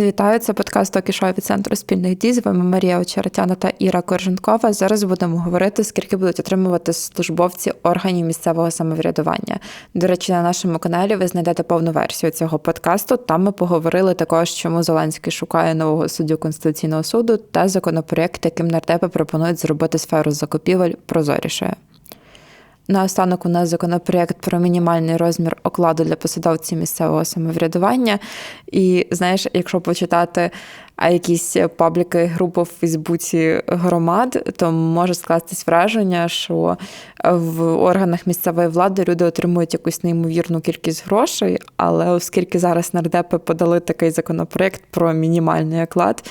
Вітаю, це подкаст Токішо від центру спільних дій. З вами Марія Очеретяна та Іра Корженкова. Зараз будемо говорити, скільки будуть отримувати службовці органів місцевого самоврядування. До речі, на нашому каналі ви знайдете повну версію цього подкасту. Там ми поговорили також, чому Зеленський шукає нового суддю Конституційного суду та законопроєкт, яким нардепи пропонують зробити сферу закупівель прозорішою. Наостанок у нас законопроєкт про мінімальний розмір окладу для посадовців місцевого самоврядування. І знаєш, якщо почитати якісь пабліки групи в Фейсбуці громад, то може скластись враження, що в органах місцевої влади люди отримують якусь неймовірну кількість грошей, але оскільки зараз нардепи подали такий законопроєкт про мінімальний оклад,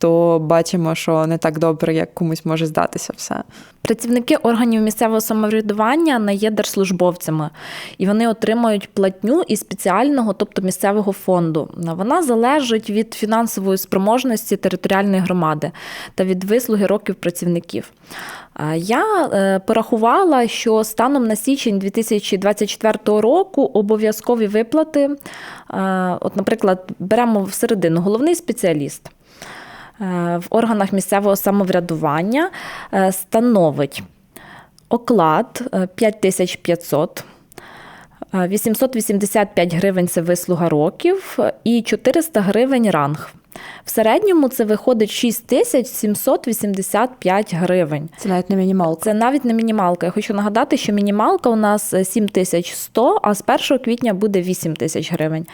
то бачимо, що не так добре, як комусь може здатися все. Працівники органів місцевого самоврядування не є держслужбовцями, і вони отримують платню із спеціального, тобто місцевого фонду. Вона залежить від фінансової спроможності територіальної громади та від вислуги років працівників. Я е, порахувала, що станом на січень 2024 року обов'язкові виплати, е, от, наприклад, беремо в середину головний спеціаліст. Е, в органах місцевого самоврядування е, становить оклад 5500. 885 гривень це вислуга років і 400 гривень ранг. В середньому це виходить 6785 гривень. Це навіть не мінімалка. Це навіть не мінімалка. Я хочу нагадати, що мінімалка у нас 7100, а з 1 квітня буде 8 тисяч гривень.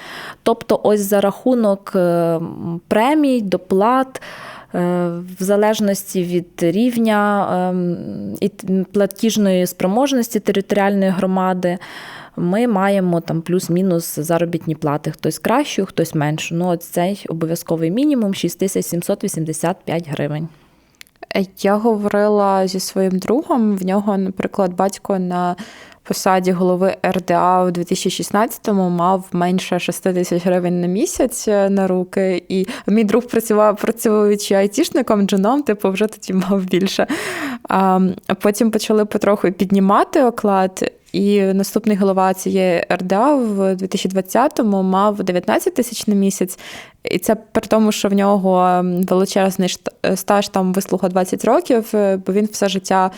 Тобто, ось за рахунок е, премій, доплат. Е, в залежності від рівня ем, і платіжної спроможності територіальної громади ми маємо там плюс-мінус заробітні плати. Хтось кращу, хтось меншу. Ну, от цей обов'язковий мінімум 6785 гривень. Я говорила зі своїм другом. В нього, наприклад, батько на посаді голови РДА у 2016-му мав менше 6 тисяч гривень на місяць е, на руки. І мій друг працював працюючи айтішником, джуном, типу, вже тоді мав більше. А потім почали потроху піднімати оклад. І наступний голова цієї РДА в 2020-му мав 19 тисяч на місяць, і це при тому, що в нього величезний стаж там вислуга 20 років, е, бо він все життя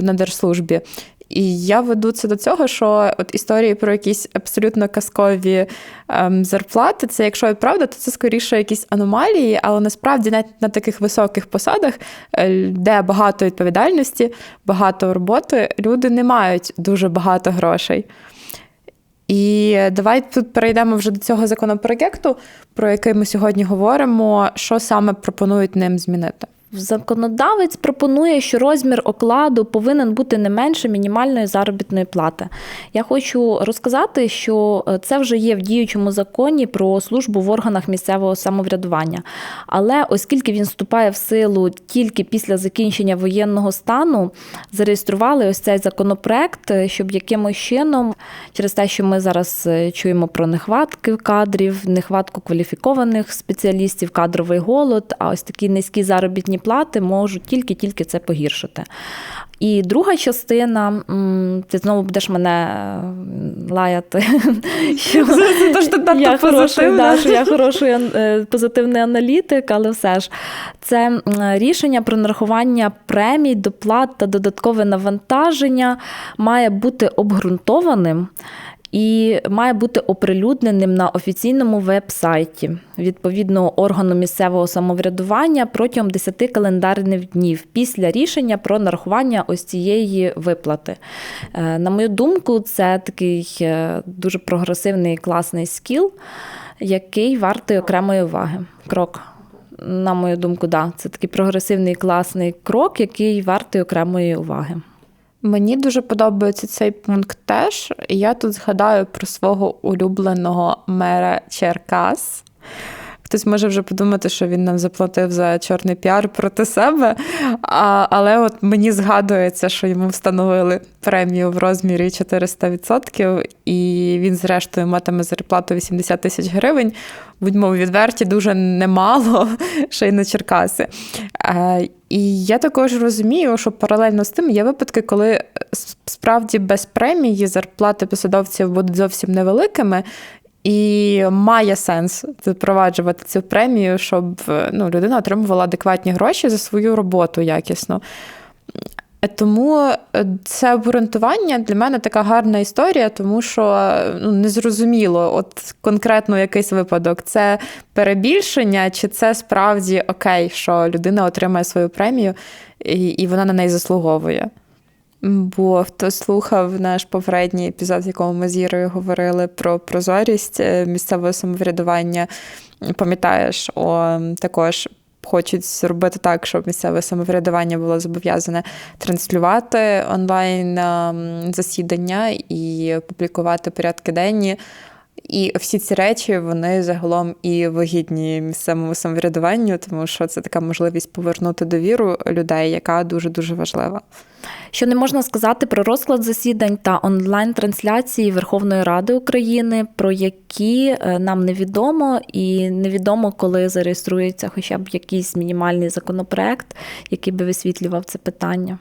на держслужбі. І я веду це до цього, що от історії про якісь абсолютно казкові ем, зарплати, це якщо правда, то це скоріше якісь аномалії, але насправді навіть на таких високих посадах, е, де багато відповідальності, багато роботи, люди не мають дуже багато грошей. І давай тут перейдемо вже до цього законопроєкту, про який ми сьогодні говоримо, що саме пропонують ним змінити. Законодавець пропонує, що розмір окладу повинен бути не менше мінімальної заробітної плати. Я хочу розказати, що е, це вже є в діючому законі про службу в органах місцевого самоврядування. Але оскільки він вступає в силу тільки після закінчення воєнного стану, зареєстрували ось цей законопроект, е, щоб якимось чином, через те, що ми зараз е, чуємо про нехватки кадрів, нехватку кваліфікованих спеціалістів, кадровий голод, а ось такі низькі заробітні плати можуть тільки-тільки це погіршити. І друга частина, ти знову будеш мене лаяти. що Я хороший, я хороший е, позитивний аналітик, але все ж це рішення про нарахування премій, доплат та додаткове навантаження має бути обґрунтованим і має бути оприлюдненим на офіційному веб-сайті відповідного органу місцевого самоврядування протягом 10 календарних днів після рішення про нарахування ось цієї виплати. Е, на мою думку, це такий е, дуже прогресивний класний скіл, який вартий окремої уваги. Крок. На мою думку, да, це такий прогресивний класний крок, який вартий окремої уваги. Мені дуже подобається цей пункт теж. Я тут згадаю про свого улюбленого мера Черкас. Хтось може вже подумати, що він нам заплатив за чорний піар проти себе. А, Але от мені згадується, що йому встановили премію в розмірі 400%, і він, зрештою, матиме зарплату 80 тисяч гривень. Будьмо відверті, дуже немало, ще й на Черкаси. І я також розумію, що паралельно з тим є випадки, коли справді без премії зарплати посадовців будуть зовсім невеликими. І має сенс запроваджувати цю премію, щоб ну, людина отримувала адекватні гроші за свою роботу якісно. Тому е, це обґрунтування для мене така гарна історія, тому що ну, незрозуміло, от конкретно якийсь випадок, це перебільшення, чи це справді окей, що людина отримає свою премію і, і вона на неї заслуговує. Бо хто слухав наш попередній епізод, в якому ми з Ірою говорили про прозорість е, місцевого самоврядування, пам'ятаєш, о, також хочуть зробити так, щоб місцеве самоврядування було зобов'язане транслювати онлайн ем, засідання і публікувати порядки денні. І всі ці речі вони загалом і вигідні місцевому самоврядуванню, тому що це така можливість повернути довіру людей, яка дуже дуже важлива. Що не можна сказати про розклад засідань та онлайн-трансляції Верховної Ради України, про які е, нам невідомо, і невідомо, коли зареєструється хоча б якийсь мінімальний законопроект, який би висвітлював це питання.